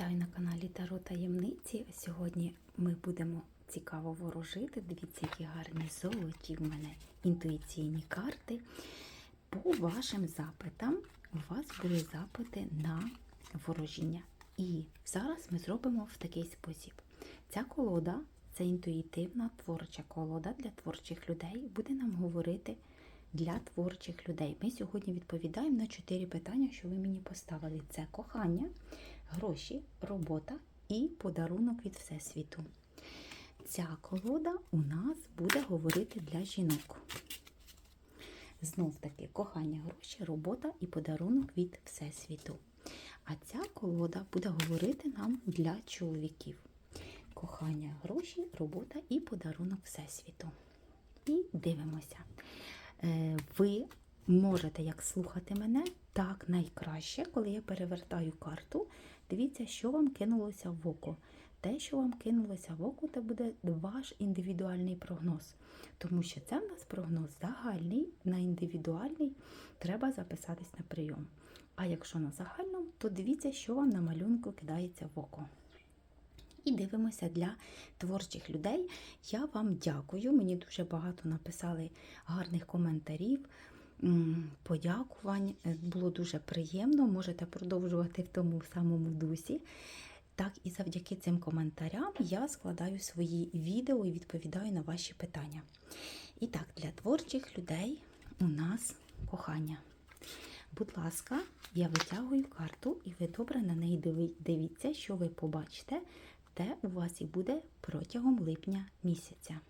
Вітаю на каналі Таро Таємниці. Сьогодні ми будемо цікаво ворожити. Дивіться, які гарні золоті в мене інтуїційні карти. По вашим запитам у вас були запити на ворожіння. І зараз ми зробимо в такий спосіб. Ця колода це інтуїтивна творча колода для творчих людей. Буде нам говорити для творчих людей. Ми сьогодні відповідаємо на чотири питання, що ви мені поставили: це кохання, гроші, робота і подарунок від Всесвіту. Ця колода у нас буде говорити для жінок. Знов таки кохання, гроші, робота і подарунок від Всесвіту. А ця колода буде говорити нам для чоловіків. Кохання, гроші, робота і подарунок Всесвіту. І дивимося. Е, Ви можете як слухати мене, так найкраще, коли я перевертаю карту. Дивіться, що вам кинулося в око. Те, що вам кинулося в око, це буде ваш індивідуальний прогноз. Тому що це в нас прогноз загальний, на індивідуальний треба записатись на прийом. А якщо на загальному, то дивіться, що вам на малюнку кидається в око. І дивимося для творчих людей. Я вам дякую. Мені дуже багато написали гарних коментарів, подякувань. Е, Було дуже приємно. Можете продовжувати в тому самому дусі. Так, і завдяки цим коментарям я складаю свої відео і відповідаю на ваші питання. І так, для творчих людей у нас кохання. Будь ласка, я витягую карту, і ви добре на неї дивіться, що ви побачите, те у вас і буде протягом липня місяця.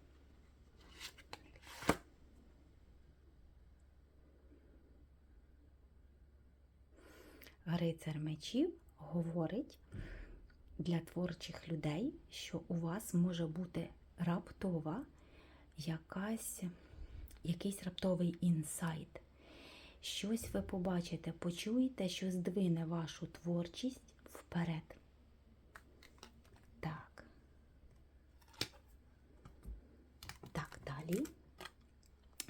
Рицар мечів говорить для творчих людей, що у вас може бути раптова якась, якийсь раптовий інсайт. Щось ви побачите, почуєте, що здвине вашу творчість вперед. Так. Так, далі.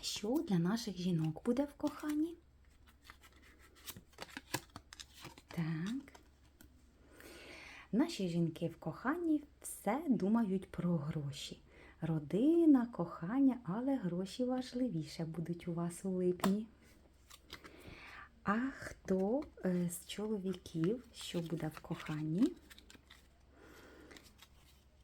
Що для наших жінок буде в коханні? Так. Наші жінки в коханні все думають про гроші. Родина, кохання, але гроші важливіше будуть у вас у липні. А хто е, з чоловіків, що буде в коханні?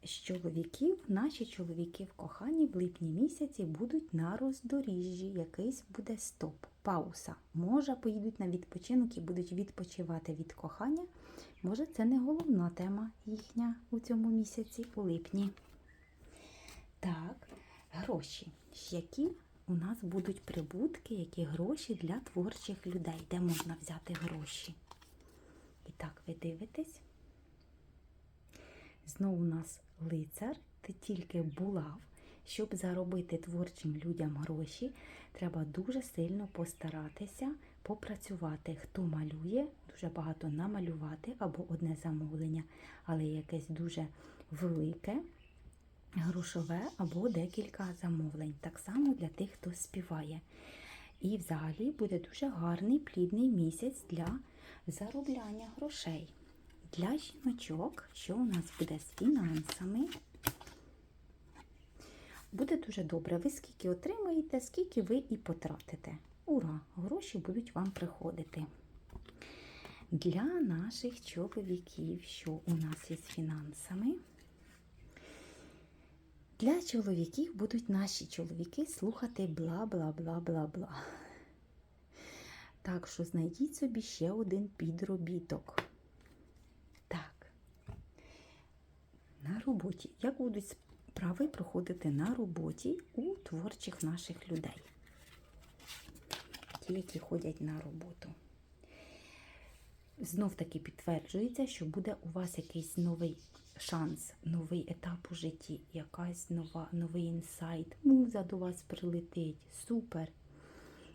З чоловіків, наші чоловіки в коханні в липні місяці будуть на роздоріжжі. Якийсь буде стоп, пауза. Може, поїдуть на відпочинок і будуть відпочивати від кохання. Може, це не головна тема їхня у цьому місяці, у липні. Так, гроші. Які у нас будуть прибутки, які гроші для творчих людей, де можна взяти гроші. І так, ви дивитесь. Знову у нас лицар, ти тільки булав. Щоб заробити творчим людям гроші, треба дуже сильно постаратися попрацювати. Хто малює, дуже багато намалювати або одне замовлення, але якесь дуже велике, грошове або декілька замовлень. Так само для тих, хто співає. І взагалі буде дуже гарний плідний місяць для заробляння грошей. Для жіночок, що у нас буде з фінансами, буде дуже добре. Ви скільки отримаєте, скільки ви і потратите. Ура! Гроші будуть вам приходити. Для наших чоловіків, що у нас є з фінансами, для чоловіків будуть наші чоловіки слухати бла бла бла бла бла. Так що знайдіть собі ще один підробіток. Так. На роботі. Як будуть справи проходити на роботі у творчих наших людей, ті, які ходять на роботу. Знов таки підтверджується, що буде у вас якийсь новий шанс, новий етап у житті, якась нова, новий інсайт. Муза до вас прилетить. Супер.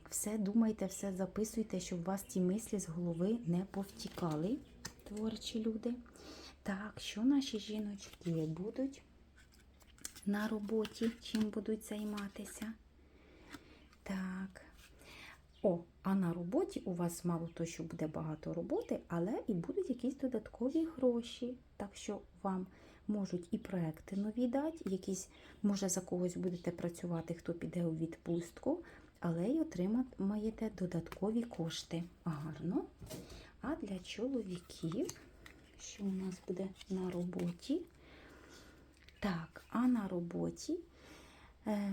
Все думайте, все записуйте, щоб у вас ті мислі з голови не повтікали, творчі люди. Так, що наші жіночки будуть на роботі, чим будуть займатися? Так. О, а на роботі у вас мало то, що буде багато роботи, але і будуть якісь додаткові гроші. Так що вам можуть і проекти нові дати, якісь, може, за когось будете працювати, хто піде у відпустку, але й отримаєте додаткові кошти. Гарно. А для чоловіків, що у нас буде на роботі? Так, а на роботі е,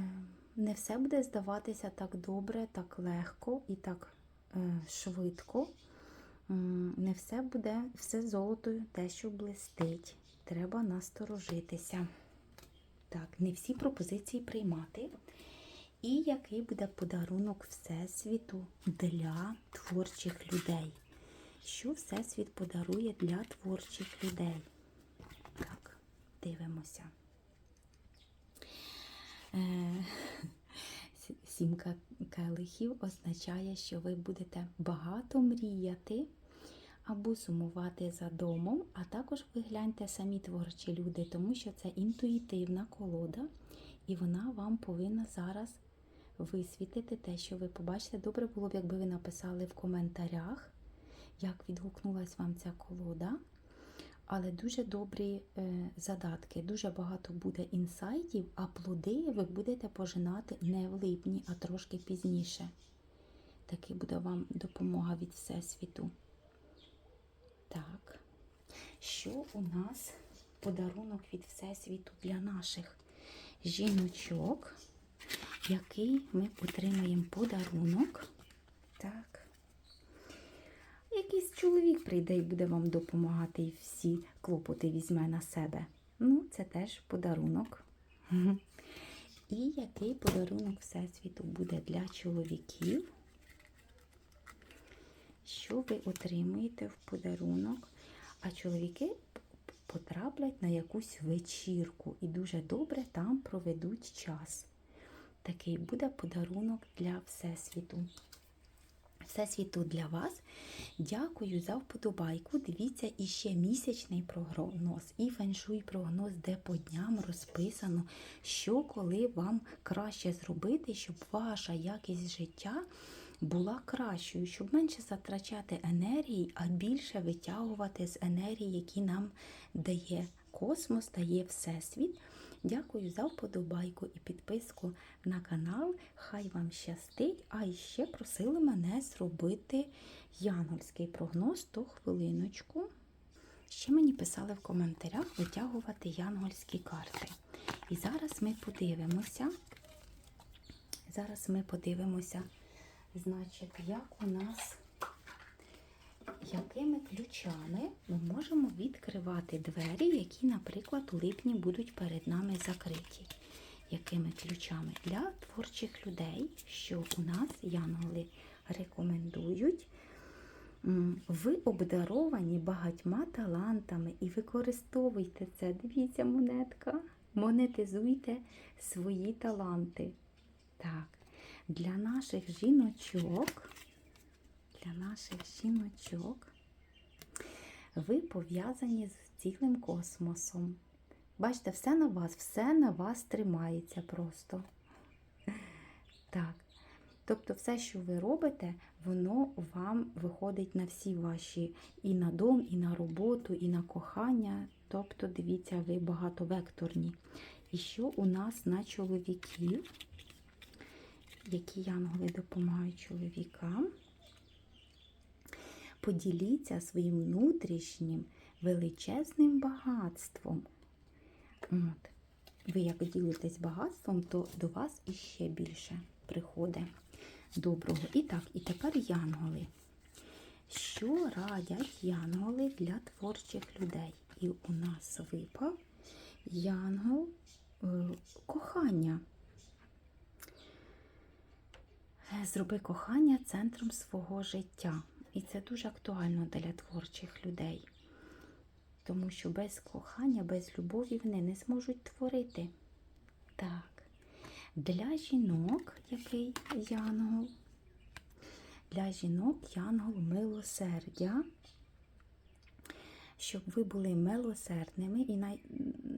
не все буде здаватися так добре, так легко і так е, швидко. Не все буде, все золото те, що блистить. Треба насторожитися. Так, не всі пропозиції приймати. І який буде подарунок Всесвіту для творчих людей? Що Всесвіт подарує для творчих людей? Так, дивимося. Е, сі- Сімка келихів означає, що ви будете багато мріяти або сумувати за домом, а також ви гляньте самі творчі люди, тому що це інтуїтивна колода, і вона вам повинна зараз висвітити те, що ви побачите. Добре було б, якби ви написали в коментарях, як відгукнулась вам ця колода. Але дуже добрі е, задатки, дуже багато буде інсайтів, а плоди ви будете пожинати не в липні, а трошки пізніше. Таки буде вам допомога від Всесвіту. Так, що у нас подарунок від Всесвіту для наших жіночок, який ми отримаємо подарунок. Так. Якийсь чоловік прийде і буде вам допомагати, і всі клопоти візьме на себе. Ну, це теж подарунок. І який подарунок Всесвіту буде для чоловіків? Що ви отримуєте в подарунок? А чоловіки потраплять на якусь вечірку і дуже добре там проведуть час. Такий буде подарунок для Всесвіту. Всесвіту для вас. Дякую за вподобайку. Дивіться іще місячний прогноз і феншуй прогноз, де по дням розписано, що коли вам краще зробити, щоб ваша якість життя була кращою, щоб менше затрачати енергії, а більше витягувати з енергії, які нам дає космос, дає Всесвіт. Дякую за вподобайку і підписку на канал. Хай вам щастить. А ще просили мене зробити янгольський прогноз, то хвилиночку. Ще мені писали в коментарях витягувати янгольські карти. І зараз ми подивимося. Зараз ми подивимося, значить, як у нас, якими ключами ми можемо відкривати двері, які, наприклад, у липні будуть перед нами закриті. Якими ключами для творчих людей, що у нас янголи рекомендують. Ви обдаровані багатьма талантами і використовуйте це. Дивіться, монетка. Монетизуйте свої таланти. Так, для наших жіночок, для наших жіночок, ви пов'язані з цілим космосом. Бачите, все на вас, все на вас тримається просто. Так. Тобто все, що ви робите, воно вам виходить на всі ваші і на дом, і на роботу, і на кохання. Тобто, дивіться, ви багатовекторні. І що у нас на чоловіків? Які янголи допомагають чоловікам? Поділіться своїм внутрішнім величезним багатством. От. Ви як ділитесь багатством, то до вас іще більше приходить доброго. І так, і тепер янголи. Що радять янголи для творчих людей? І у нас випав янгол е, кохання. Е, Зроби кохання центром свого життя. І це дуже актуально для творчих людей. Тому що без кохання, без любові вони не зможуть творити. Так. Для жінок який янгол? Для жінок янгол милосердя. Щоб ви були милосердними і най...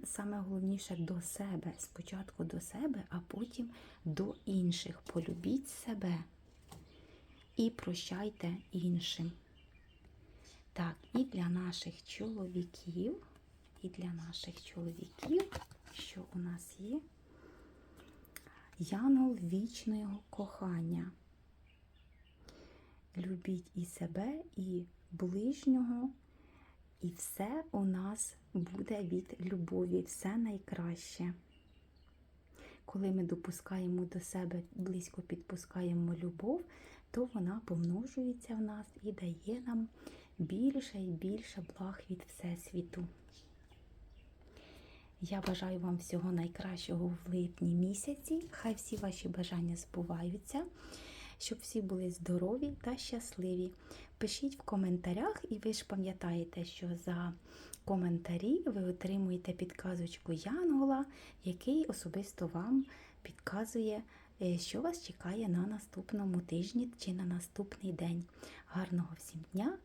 саме головніше до себе. Спочатку до себе, а потім до інших. Полюбіть себе. І прощайте іншим. Так, і для наших чоловіків, і для наших чоловіків, що у нас є? Янгол вічного кохання. Любіть і себе, і ближнього, і все у нас буде від любові, все найкраще. Коли ми допускаємо до себе, близько підпускаємо любов, то вона помножується в нас і дає нам більше і більше благ від Всесвіту. Я бажаю вам всього найкращого в липні місяці. Хай всі ваші бажання збуваються, щоб всі були здорові та щасливі. Пишіть в коментарях, і ви ж пам'ятаєте, що за коментарі ви отримуєте підказочку Янгола, який особисто вам підказує, що вас чекає на наступному тижні чи на наступний день. Гарного всім дня!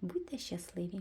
Будьте щасливі!